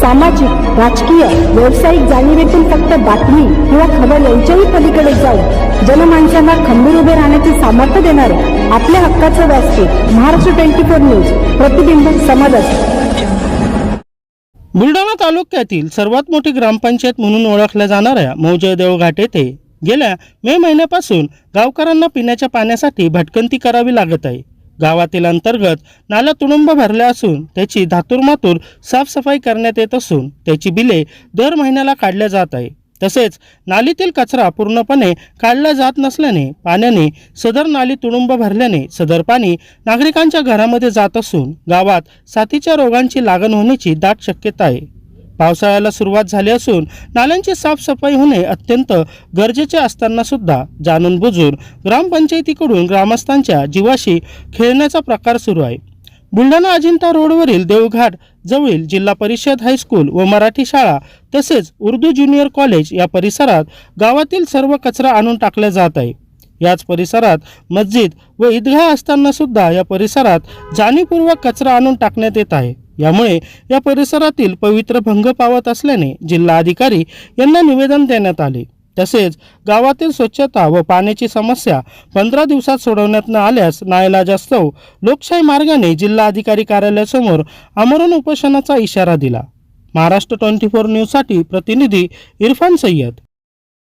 सामाजिक राजकीय व्यावसायिक जाणीवेतून फक्त बातमी किंवा खबर यांच्याही पलीकडे जाऊन जनमानसांना खंबीर उभे राहण्याचे सामर्थ्य देणारे आपल्या हक्काचं व्यासपीठ महाराष्ट्र ट्वेंटी फोर न्यूज प्रतिबिंब समाजात बुलढाणा तालुक्यातील सर्वात मोठी ग्रामपंचायत म्हणून ओळखल्या जाणाऱ्या मौजयदेव घाट येथे गेल्या मे महिन्यापासून गावकऱ्यांना पिण्याच्या पाण्यासाठी भटकंती करावी लागत आहे. गावातील अंतर्गत नाला तुडुंब भरल्या असून त्याची धातूरमातूर साफसफाई करण्यात येत असून त्याची बिले दर महिन्याला काढल्या जात आहे. तसेच नालीतील कचरा पूर्णपणे काढला जात नसल्याने पाण्याने सदर नाली तुडुंब भरल्याने सदर पाणी नागरिकांच्या घरामध्ये जात असून गावात साथीच्या रोगांची लागण होण्याची दाट शक्यता आहे. पावसाळ्याला सुरुवात झाली असून नाल्यांची साफसफाई होणे अत्यंत गरजेचे असताना सुद्धा जाणून बुजून ग्रामपंचायतीकडून ग्रामस्थांच्या जीवाशी खेळण्याचा प्रकार सुरू आहे. बुलढाणा अजिंठा रोडवरील देवघाट जवळील जिल्हा परिषद हायस्कूल व मराठी शाळा तसेच उर्दू ज्युनियर कॉलेज या परिसरात गावातील सर्व कचरा आणून टाकला जात आहे. याच परिसरात मस्जिद व ईदगाह असताना सुद्धा या परिसरात जाणीवपूर्वक कचरा आणून टाकण्यात येत आहे. यामुळे या परिसरातील पवित्र भंग पावत असल्याने जिल्हा अधिकारी यांना निवेदन देण्यात आले. तसेच गावातील स्वच्छता व पाण्याची समस्या पंधरा दिवसात सोडवण्यात न आल्यास नाईलाजास्तव लोकशाही मार्गाने जिल्हा अधिकारी कार्यालयासमोर आमरण उपोषणाचा इशारा दिला. महाराष्ट्र ट्वेंटी फोर न्यूजसाठी प्रतिनिधी इरफान सय्यद.